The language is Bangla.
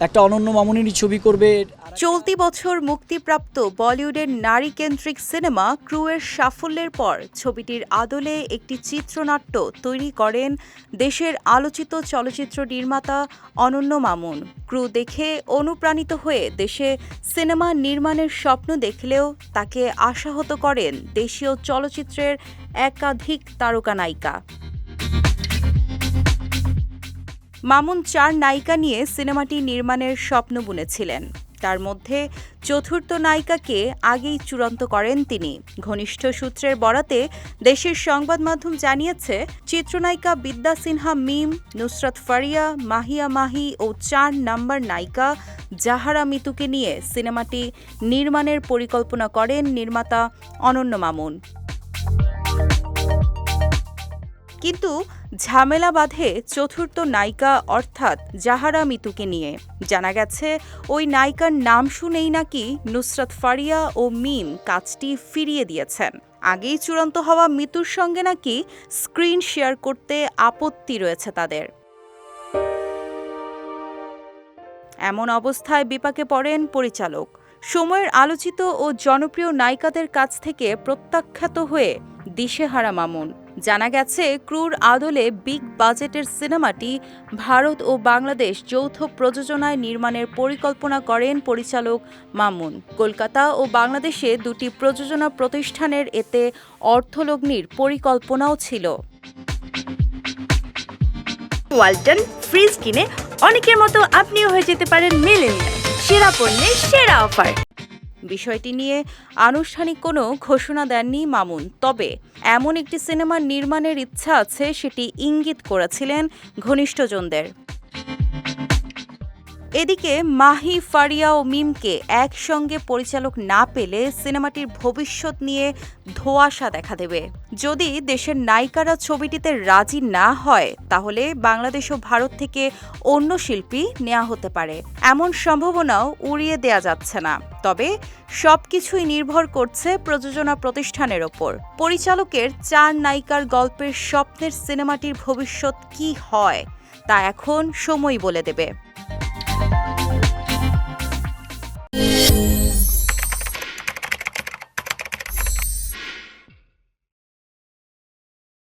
একটা অনন্য মামুনিরই ছবি করবে। চলতি বছর মুক্তিপ্রাপ্ত বলিউডের নারী কেন্দ্রিক সিনেমা ক্রুয়ের সাফল্যের পর ছবিটির আদলে একটি চিত্রনাট্য তৈরি করেন দেশের আলোচিত চলচ্চিত্র নির্মাতা অনন্য মামুন। ক্রু দেখে অনুপ্রাণিত হয়ে দেশে সিনেমা নির্মাণের স্বপ্ন দেখলেও তাকে আশাহত করেন দেশীয় চলচ্চিত্রের একাধিক তারকা নায়িকা মামুন চার নায়িকা নিয়ে সিনেমাটি নির্মাণের স্বপ্ন বুনেছিলেন। তার মধ্যে চতুর্থ নায়িকাকে আগেই চূড়ান্ত করেন তিনি। ঘনিষ্ঠ সূত্রের বরাতে দেশের সংবাদ মাধ্যম জানিয়েছে, চিত্রনায়িকা বিদ্যা সিনহা মিম, নুসরাত ফারিয়া, মাহিয়া মাহি ও চার নাম্বার নায়িকা জাহারা মিতুকে নিয়ে সিনেমাটি নির্মাণের পরিকল্পনা করেন নির্মাতা অনন্য মামুন। কিন্তু ঝামেলা বাঁধে চতুর্থ নায়িকা অর্থাৎ জাহারা মিতুকে নিয়ে। জানা গেছে, ওই নায়িকার নাম শুনেই নাকি নুসরাত ফারিয়া ও মিম কাজটি ফিরিয়ে দিয়েছেন। আগেই চূড়ান্ত হওয়া মিতুর সঙ্গে নাকি স্ক্রিন শেয়ার করতে আপত্তি রয়েছে তাদের। এমন অবস্থায় বিপাকে পড়েন পরিচালক। সময়ের আলোচিত ও জনপ্রিয় নায়িকাদের কাছ থেকে প্রত্যাখ্যাত হয়ে দিশেহারা মামুন। জানা গেছে, ক্রুর আদলে বিগ বাজেটের সিনেমাটি ভারত ও বাংলাদেশ যৌথ প্রযোজনায় নির্মাণের পরিকল্পনা করেন পরিচালক মামুন। কলকাতা ও বাংলাদেশে দুটি প্রযোজনা প্রতিষ্ঠানের এতে অর্থলগ্নির পরিকল্পনাও ছিল। ওয়ালটন ফ্রিজ কিনে অনেকের মতো আপনিও হয়ে যেতে পারেন মেলেনিয়া সেরা পণ্যের সেরা অফার। বিষয়টি নিয়ে আনুষ্ঠানিক কোনো ঘোষণা দেননি মামুন। তবে এমন একটি সিনেমার নির্মাণের ইচ্ছা আছে, সেটি ইঙ্গিত করেছিলেন ঘনিষ্ঠজনদের। এদিকে মাহি, ফারিয়া ও মিমকে একসঙ্গে পরিচালক না পেলে সিনেমাটির ভবিষ্যৎ নিয়ে ধোঁয়াশা দেখা দেবে। যদি দেশের নায়িকারা ছবিটিতে রাজি না হয়, তাহলে বাংলাদেশ ও ভারত থেকে অন্য শিল্পী নেওয়া হতে পারে। এমন সম্ভাবনাও উড়িয়ে দেয়া যাচ্ছে না। তবে সবকিছুই নির্ভর করছে প্রযোজনা প্রতিষ্ঠানের ওপর। পরিচালকের চার নায়িকার গল্পের স্বপ্নের সিনেমাটির ভবিষ্যৎ কি হয়, তা এখন সময় বলে দেবে।